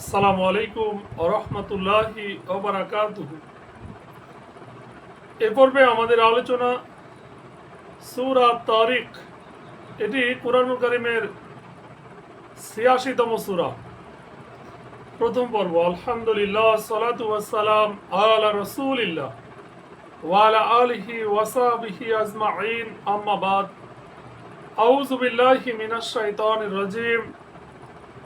আসসালামু আলাইকুম রহমতুল্লাহি ওবরাকাতুহ এ পর্বে আমাদের আলোচনা সুরা তারিক এটি কোরআন করিমের ছিয়াশিতম সুরা। প্রথম পর্ব, আলহামদুলিল্লাহ, সালাতু ওয়াসসালাম আলা রসুলিল্লাহ ওয়ালা আলিহি ওয়াসাবিহি আজমাইন। আম্মা বাদ। আউযু বিল্লাহি মিনাশ শাইতানির রাজিম।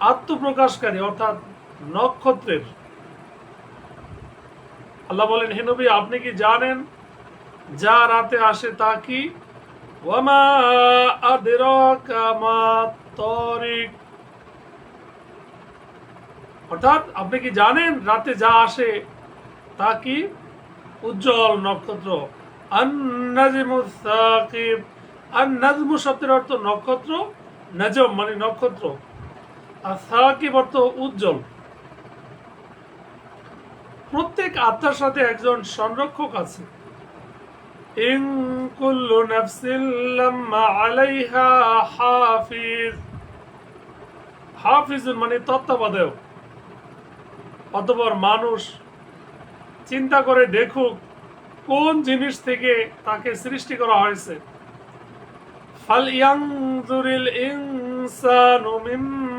আত্মপ্রকাশকারী অর্থাৎ নক্ষত্রের। আল্লাহ বলেন, হে নবী, আপনি কি জানেন যা রাতে আসে তা কি? অর্থাৎ, আপনি কি জানেন রাতে যা আসে তা কি? উজ্জ্বল নক্ষত্র। শব্দের অর্থ নক্ষত্র, নাজম মানে নক্ষত্র। আর সাকিব অর্থ উজ্জ্বল? প্রত্যেক আত্মার সাথে একজন সংরক্ষক আছে। মানে তত্ত্বাবধায়ক। অতঃপর মানুষ চিন্তা করে দেখুক কোন জিনিস থেকে তাকে সৃষ্টি করা হয়েছে। ফাল ইয়ানজুরিল ইনসানু মিম্মা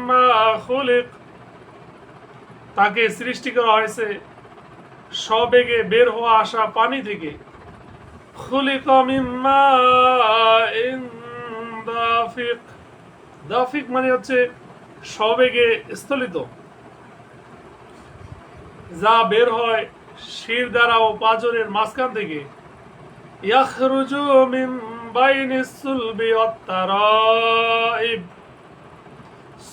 তাকে সৃষ্টি করা হয়েছে সবেগে বের হওয়া আসা পানি থেকে। দাফিক মানে হচ্ছে সবেগে স্থলিত। যা বের হয় শির দ্বারা ও পাজরের মাঝখান থেকে। ইয়াখরুজু মিন বাইনি সুলবি ওয়াত-তারাইব।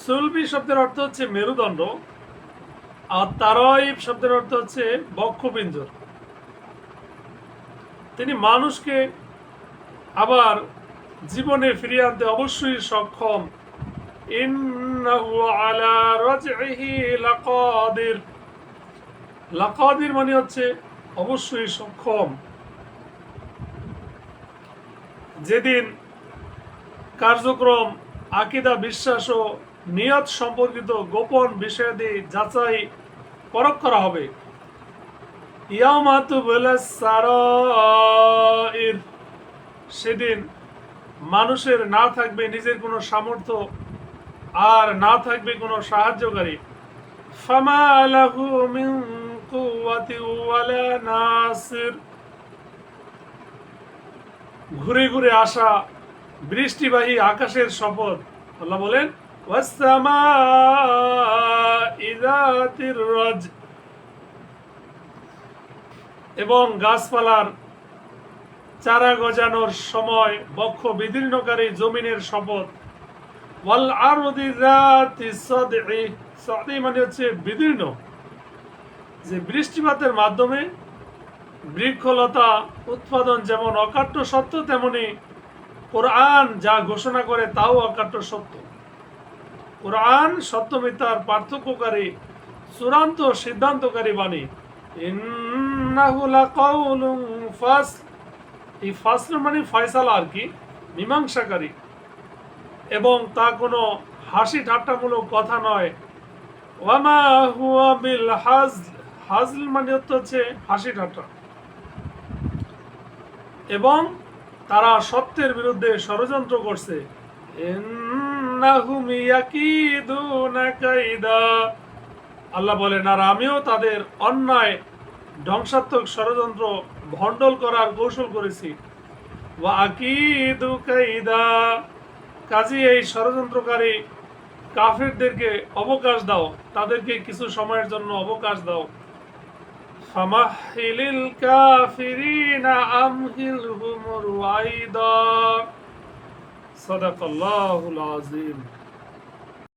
সুলবি শব্দের অর্থ হচ্ছে মেরুদণ্ড, আর তারাইব শব্দের অর্থ হচ্ছে বক্ষপিঞ্জর তিনি মানুষকে আবার জীবনে ফিরিয়ে আনতে অবশ্যই সক্ষম। লাকাদির। লাকাদির মানে হচ্ছে অবশ্যই সক্ষম। যেদিন কার্যক্রম, আকিদা, বিশ্বাস ও নিয়ত সম্পর্কিত গোপন বিষয়াদি যাচাই পরখ করা হবে। সেদিন মানুষের না থাকবে নিজের কোনো সামর্থ্য আর না থাকবে কোনো সাহায্যকারী। নাসির। ঘুরে ঘুরে আসা বৃষ্টিবাহী আকাশের শপথ, আল্লাহ বলেন এবং গাছপালার চারা গজানোর সময় বক্ষ বিদীর্ণকারী জমিনের শপথ। ওয়াল আরদি যাতি সাদঈ। সাদঈ মানে হচ্ছে বিদীর্ণ। যে বৃষ্টিপাতের মাধ্যমে বৃক্ষলতা, উৎপাদন যেমন অকাট্য সত্য, তেমনি কোরআন যা ঘোষণা করে তাও অকাট্য সত্য। কোরআন সত্য মিথ্যার পার্থক্যকারী, চূড়ান্ত সিদ্ধান্তকারী বাণী। এই ফাসল মানে ফয়সালা আর কি, মীমাংসাকারী। এবং তা কোনো হাসি ঠাট্টামূলক কথা নয়। ওয়ামা হুয়া বিল মানে হচ্ছে হাসি ঠাট্টা। এবং তারা সত্যের বিরুদ্ধে ষড়যন্ত্র করছে। আল্লাহ বলেন, আর আমিও তাদের অন্যায়, ধ্বংসাত্মক ষড়যন্ত্র ভণ্ডল করার কৌশল করেছি। কাজী এই ষড়যন্ত্রকারী কাফেরদেরকে অবকাশ দাও, তাদেরকে কিছু সময়ের জন্য অবকাশ দাও। ফামাহিলিল কাফিরিনা সদাকাল্লাহুল আজিম